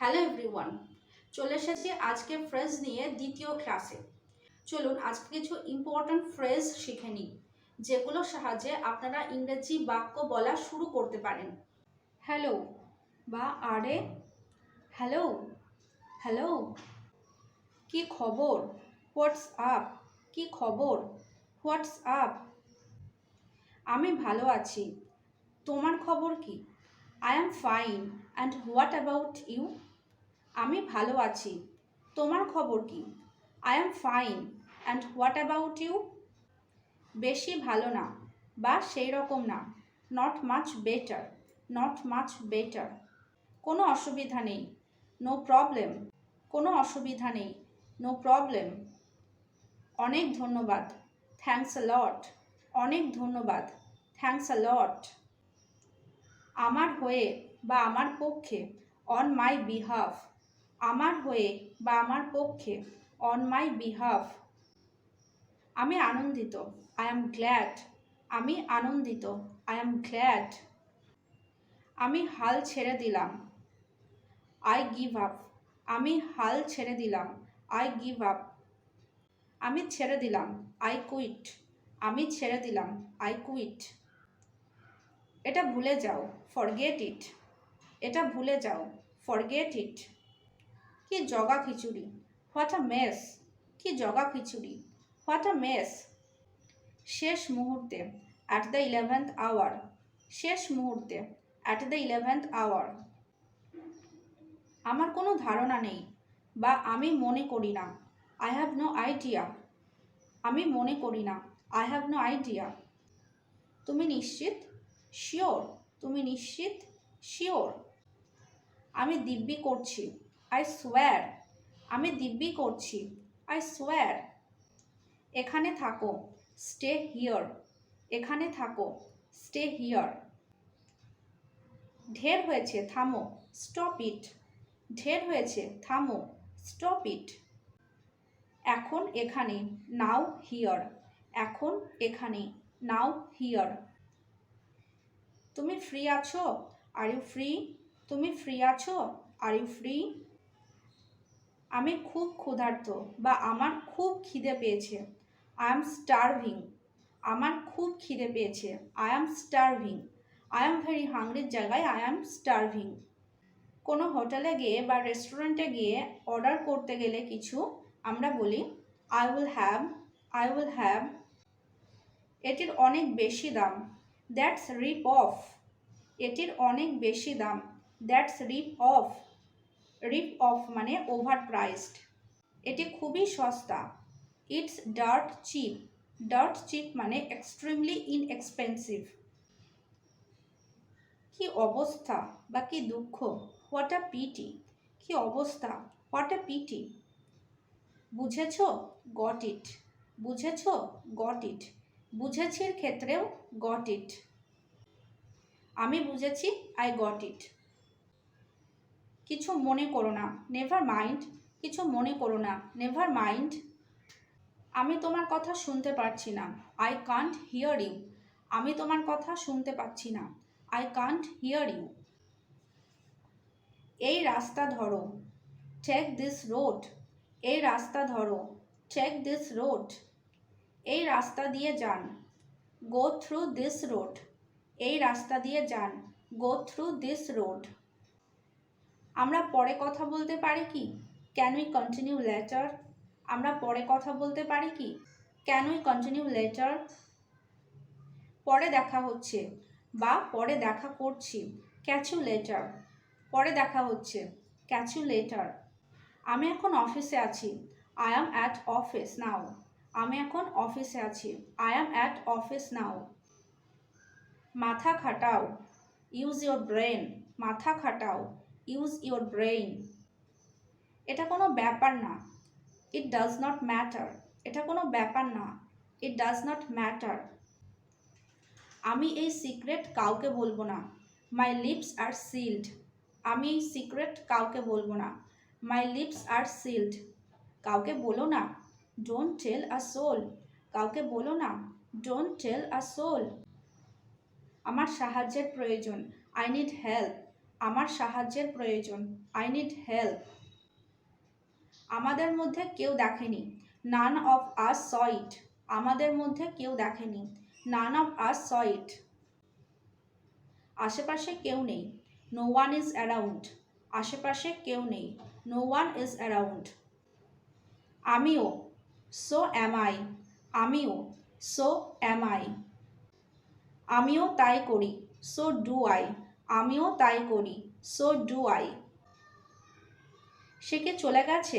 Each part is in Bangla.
হ্যালো এভরিওয়ান চলে এসেছি আজকে ফ্রেজ নিয়ে দ্বিতীয় ক্লাসে চলুন আজকে কিছু ইম্পর্ট্যান্ট ফ্রেজ শিখে নিই, যেগুলোর সাহায্যে আপনারা ইংরেজি বাক্য বলা শুরু করতে পারেন। হ্যালো বা আরে হ্যালো হ্যালো কি খবর হোয়াটস আপ কি খবর হোয়াটস আপ আমি ভালো আছি, তোমার খবর কি? I am fine and what about you আমি ভালো আছি। তোমার খবর কি? I am fine and what about you বেশি ভালো না, বা সেই রকম না। Not much better not much better কোনো অসুবিধা নেই। নো প্রবলেম কোনো অসুবিধা নেই। নো প্রবলেম অনেক ধন্যবাদ। থ্যাংকস আ লট অনেক ধন্যবাদ। থ্যাংকস আ লট আমার হয়ে বা আমার পক্ষে অন মাই বিহাফ আমার হয়ে বা আমার পক্ষে অন মাই বিহাফ আমি আনন্দিত আই এম গ্ল্যাড আমি আনন্দিত আই এম গ্ল্যাড আমি হাল ছেড়ে দিলাম আই গিভ আপ আমি হাল ছেড়ে দিলাম আই গিভ আপ আমি ছেড়ে দিলাম আই কুইট আমি ছেড়ে দিলাম আই কুইট এটা ভুলে যাও ফরগেট ইট এটা ভুলে যাও ফরগেট ইট কি জগা খিচুড়ি? What a mace. কি জগা খিচুড়ি? What a mace. শেষ মুহূর্তে অ্যাট দ্য ইলেভেন্থ আওয়ার শেষ মুহূর্তে অ্যাট দ্য ইলেভেন্থ আওয়ার আমার কোনো ধারণা নেই, বা আমি মনে করি না। আই হ্যাভ নো আইডিয়া আমি মনে করি না। আই হ্যাভ নো আইডিয়া তুমি নিশ্চিত? শিওর তুমি নিশ্চিত? শিওর আমি দিব্যি করছি। আই সোয়ার আমি দিব্যি করছি। আই সোয়ার এখানে থাকো স্টে হিয়ার এখানে থাকো স্টে হিয়ার ঢের হয়েছে, থামো স্টপ ইট ঢের হয়েছে, থামো স্টপ ইট এখন এখানে নাও হিয়ার এখন এখানে নাও হিয়ার তুমি ফ্রি আছো? আর ইউ ফ্রি তুমি ফ্রি আছো? আর ইউ ফ্রি আমি খুব ক্ষুধার্ত বা আমার খুব খিদে পেয়েছে। আই এম স্টারভিং আমার খুব খিদে পেয়েছে। I am starving I am very হাংরির জায়গায় আই এম স্টারভিং কোনো হোটেলে গিয়ে বা রেস্টুরেন্টে গিয়ে অর্ডার করতে গেলে কিছু আমরা বলি I will have I will have এটির অনেক বেশি দাম। দ্যাটস রিপ অফ এটির অনেক বেশি দাম। That's rip off rip off মানে ওভার প্রাইসড এটি খুবই সস্তা। It's dirt cheap dirt cheap মানে এক্সট্রিমলি ইনএক্সপেন্সিভ কি অবস্থা বা কি দুঃখ? হোয়াট আ পিটি কি অবস্থা? হোয়াট আ পিটি বুঝেছ? গট ইট বুঝেছ? গট ইট বুঝেছির ক্ষেত্রেও গট ইট আমি বুঝেছি আই গট ইট কিছু মনে করো না। নেভার মাইন্ড কিছু মনে করো না। নেভার মাইন্ড আমি তোমার কথা শুনতে পারছি না। আই কান্ট হিয়ার ইউ আমি তোমার কথা শুনতে পাচ্ছি না। আই কান্ট হিয়ার ইউ এই রাস্তা ধরো। টেক দিস রোড এই রাস্তা ধরো। টেক দিস রোড এই রাস্তা দিয়ে যান। গো থ্রু দিস রোড এই রাস্তা দিয়ে যান। গো থ্রু দিস রোড আমরা পরে কথা বলতে পারি কি? ক্যান উই কন্টিনিউ লেটার আমরা পরে কথা বলতে পারি কি? ক্যান উই কন্টিনিউ লেটার পরে দেখা হচ্ছে বা পরে দেখা করছি। ক্যাচু লেটার পরে দেখা হচ্ছে। ক্যাচু লেটার আমি এখন অফিসে আছি। I am at office now আমি এখন অফিসে আছি। I am at office now মাথা খাটাও। ইউজ ইউর ব্রেন মাথা খাটাও। ইউজ ইউর ব্রেইন এটা কোনো ব্যাপার না। ইট ডাজ নট ম্যাটার এটা কোনো ব্যাপার না। ইট ডাজ নট ম্যাটার আমি এই সিক্রেট কাউকে বলব না। মাই লিপস আর সিল্ড আমি এই সিক্রেট কাউকে বলব না। মাই লিপস আর সিল্ড কাউকে বলো না। ডোন্ট টেল আ সোল কাউকে বলো না। ডোন্ট টেল আ সোল আমার সাহায্যের প্রয়োজন। আই নিড হেল্প আমার সাহায্যের প্রয়োজন। আই নিড হেল্প আমাদের মধ্যে কেউ দেখেনি। নান অফ আস স ইট আমাদের মধ্যে কেউ দেখেনি। নান অফ আস স ইট আশেপাশে কেউ নেই। নো ওয়ান ইজ অ্যারাউন্ড আশেপাশে কেউ নেই। নো ওয়ান ইজ অ্যারাউন্ড আমিও। সো অ্যাম আই আমিও। সো অ্যাম আই আমিও তাই করি। সো ডু আই আমিও তাই করি সো ডু আই সে কি চলে গেছে?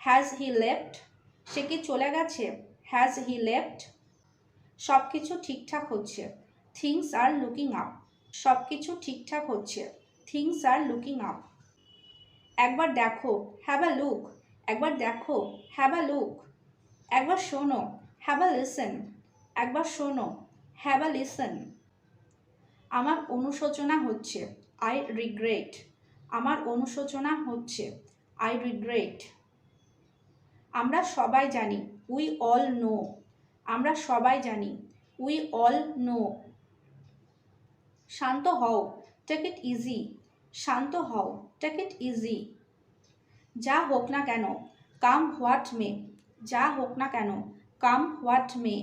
হ্যাজ হি লেফট সে কি চলে গেছে? হ্যাজ হি লেফট সব কিছু ঠিকঠাক হচ্ছে। থিংস আর লুকিং আপ সব কিছু ঠিকঠাক হচ্ছে। থিংস আর লুকিং আপ একবার দেখো হ্যাভ আ লুক একবার দেখো হ্যাভ আ লুক একবার শোনো হ্যাভ আ লিসেন একবার শোনো হ্যাভ আ লিসেন আমার অনুশোচনা হচ্ছে আই রিগ্রেট আমার অনুশোচনা হচ্ছে আই রিগ্রেট আমরা সবাই জানি উই অল নো আমরা সবাই জানি উই অল নো শান্ত হও টেক ইট ইজি শান্ত হও টেক ইট ইজি যা হোক না কেন কাম হোয়াট মে যা হোক না কেন কাম হোয়াট মে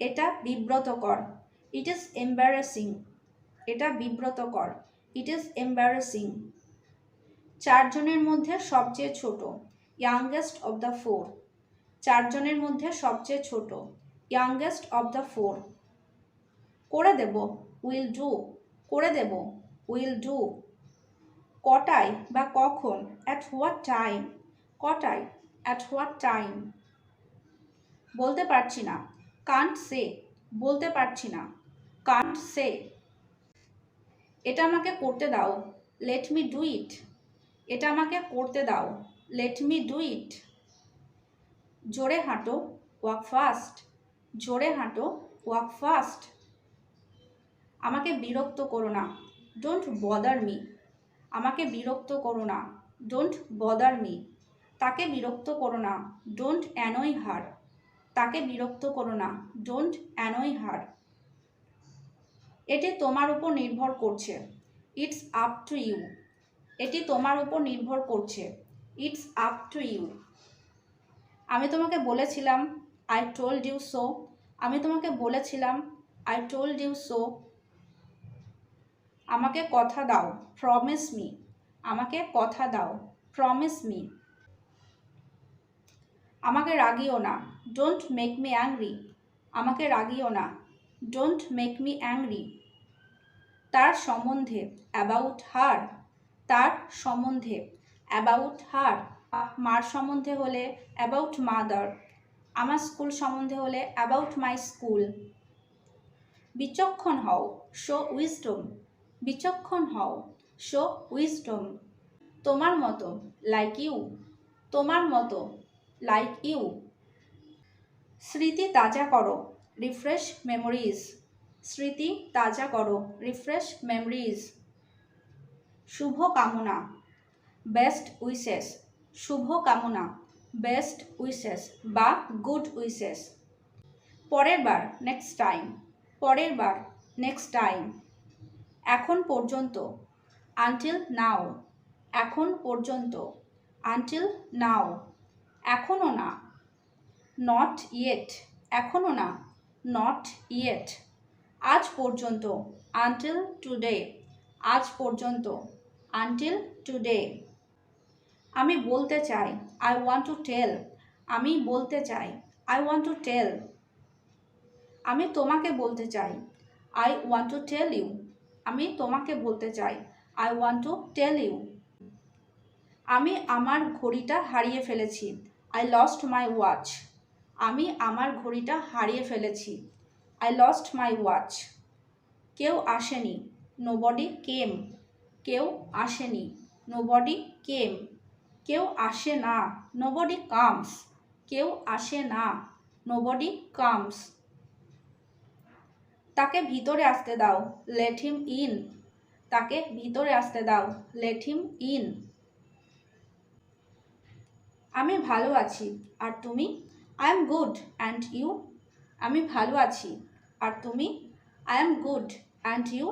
এটা বিব্রতকর। ইট ইজ এম্বারেসিং এটা বিব্রতকর। ইট ইজ এম্বারেসিং চারজনের মধ্যে সবচেয়ে ছোট। ইয়াংগেস্ট অব দ্য ফোর চারজনের মধ্যে সবচেয়ে ছোট। ইয়াংগেস্ট অব দ্য ফোর করে দেব। উইল ডু করে দেব। উইল ডু কটায় বা কখন? অ্যাট হোয়াট টাইম কটায়? অ্যাট হোয়াট টাইম বলতে পারছি না। কান্ট সে বলতে পারছি না। Can't say. এটা আমাকে করতে দাও। লেট মি ডু ইট এটা আমাকে করতে দাও। লেট মি ডু ইট জোরে হাঁটো ওয়াক ফাস্ট জোরে হাঁটো ওয়াক ফাস্ট আমাকে বিরক্ত করো না। ডোন্ট বদার মি আমাকে বিরক্ত করো না। ডোন্ট বদার মি তাকে বিরক্ত করো না। ডোন্ট অ্যানয় হার তাকে বিরক্ত করো না। ডোন্ট অ্যানয় হার এটি তোমার উপর নির্ভর করছে। ইটস আপ টু ইউ এটি তোমার উপর নির্ভর করছে। ইটস আপ টু ইউ আমি তোমাকে বলেছিলাম আই টোল্ড ইউ সো আমি তোমাকে বলেছিলাম আই টোল্ড ইউ সো আমাকে কথা দাও। প্রমিস মি আমাকে কথা দাও। প্রমিস মি আমাকে রাগিও না। ডোন্ট মেক মি অ্যাংরি আমাকে রাগিও না। ডোন্ট মেক মি অ্যাংরি তার সম্বন্ধে। অ্যাবাউট হার তার সম্বন্ধে। অ্যাবাউট হার মার সম্বন্ধে হলে অ্যাবাউট মাদার আমার স্কুল সম্বন্ধে হলে অ্যাবাউট মাই স্কুল বিচক্ষণ হও। শো উইজডম বিচক্ষণ হও। শো উইজডম তোমার মতো লাইক ইউ তোমার মতো। লাইক ইউ স্মৃতি তাজা করো রিফ্রেশ মেমোরিজ স্মৃতি তাজা করো রিফ্রেশ মেমোরিজ শুভ কামনা বেস্ট উইসেস শুভ কামনা বেস্ট উইসেস বা গুড উইসেস পরের বার নেক্সট টাইম পরের বার নেক্সট টাইম এখন পর্যন্ত আনটিল নাও এখন পর্যন্ত আনটিল নাও এখনও না। নট ইয়েট এখনও না। নট ইয়েট আজ পর্যন্ত আনটিল টুডে আজ পর্যন্ত আনটিল টুডে আমি বলতে চাই আই ওয়ান্ট টু টেল আমি বলতে চাই আই ওয়ান্ট টু টেল আমি তোমাকে বলতে চাই I want to tell you আমি তোমাকে বলতে চাই I want to tell you আমি আমার ঘড়িটা হারিয়ে ফেলেছি। আই লস্ট মাই ওয়াচ আমি আমার ঘড়িটা হারিয়ে ফেলেছি। আই লস্ট মাই ওয়াচ কেউ আসেনি। নোবডি কেম কেউ আসেনি। নোবডি কেম কেউ আসে না। নোবডি কামস কেউ আসে না। নোবডি কামস তাকে ভিতরে আসতে দাও। লেট হিম ইন তাকে ভিতরে আসতে দাও। লেট হিম ইন আমি ভালো আছি। আর তুমি? I am good and you আমি ভালো আছি। আর তুমি? I am good and you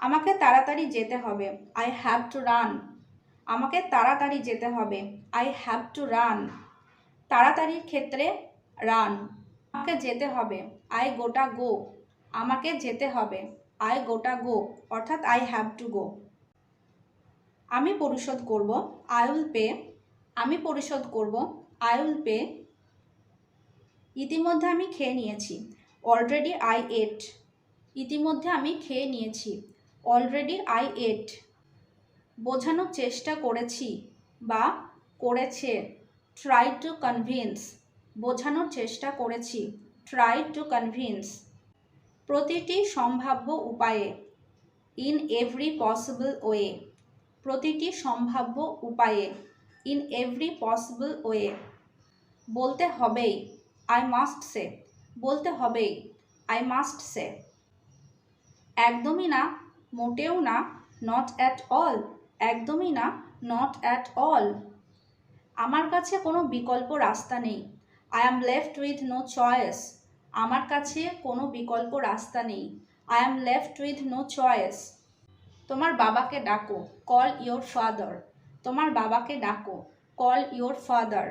আমাকে তাড়াতাড়ি যেতে হবে। আই হ্যাভ টু রান আমাকে তাড়াতাড়ি যেতে হবে। আই হ্যাভ টু রান তাড়াতাড়ির ক্ষেত্রে রান আমাকে যেতে হবে। আই গোটা গো আমাকে যেতে হবে। আই গোটা গো অর্থাৎ আই হ্যাভ টু গো আমি পরিশোধ করব। আই উইল পে আমি পরিশোধ করব। আই উইল পে ইতিমধ্যে আমি খেয়ে নিয়েছি। অলরেডি আই এট ইতিমধ্যে আমি খেয়ে নিয়েছি। অলরেডি আই এট বোঝানোর চেষ্টা করেছি বা করেছে। ট্রাই টু কনভিন্স বোঝানোর চেষ্টা করেছি। ট্রাই টু কনভিন্স প্রতিটি সম্ভাব্য উপায়ে। ইন এভরি পসিবল ওয়ে প্রতিটি সম্ভাব্য উপায়ে। ইন এভরি পসিবল ওয়ে বলতে হবেই আই মাস্ট সে বলতে হবেই আই মাস্ট সে একদমই না, মোটেও না নট অ্যাট অল একদমই না নট অ্যাট অল আমার কাছে কোনো বিকল্প রাস্তা নেই। I am left with no choice আমার কাছে কোনো বিকল্প রাস্তা নেই। I am left with no choice তোমার বাবাকে ডাকো। কল ইয়োর ফাদার তোমার বাবাকে ডাকো। Call your father.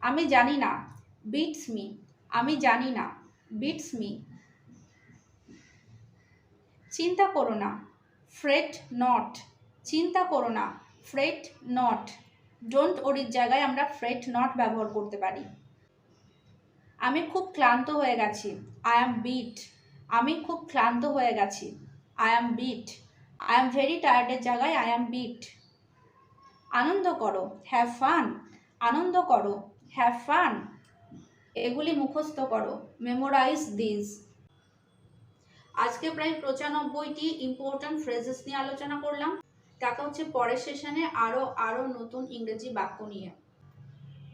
আমি জানি না। Beats me. আমি জানি না। Beats me. চিন্তা করো না। Fret not. চিন্তা করো না। Fret not. ডোন্ট ওরির জায়গায় আমরা ফ্রেট নট ব্যবহার করতে পারি। আমি খুব ক্লান্ত হয়ে গেছি। I am beat. আমি খুব ক্লান্ত হয়ে গেছি। I am beat. I am very টায়ার্ডের জায়গায় আই অ্যাম বিট। আনন্দ করো হ্যাভ ফান আনন্দ করো হ্যাভ ফান এগুলি মুখস্থ করো মেমোরাইজ দিস আজকে প্রায় পঁচানব্বইটি ইম্পর্ট্যান্ট ফ্রেজেস নিয়ে আলোচনা করলাম। দেখা হচ্ছে পরের সেশনে আরও আরও নতুন ইংরেজি বাক্য নিয়ে।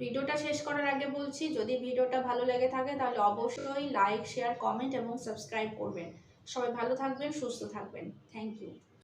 ভিডিওটা শেষ করার আগে বলছি, যদি ভিডিওটা ভালো লেগে থাকে তাহলে অবশ্যই লাইক শেয়ার কমেন্ট এবং সাবস্ক্রাইব করবেন। সবাই ভালো থাকবেন, সুস্থ থাকবেন। Thank you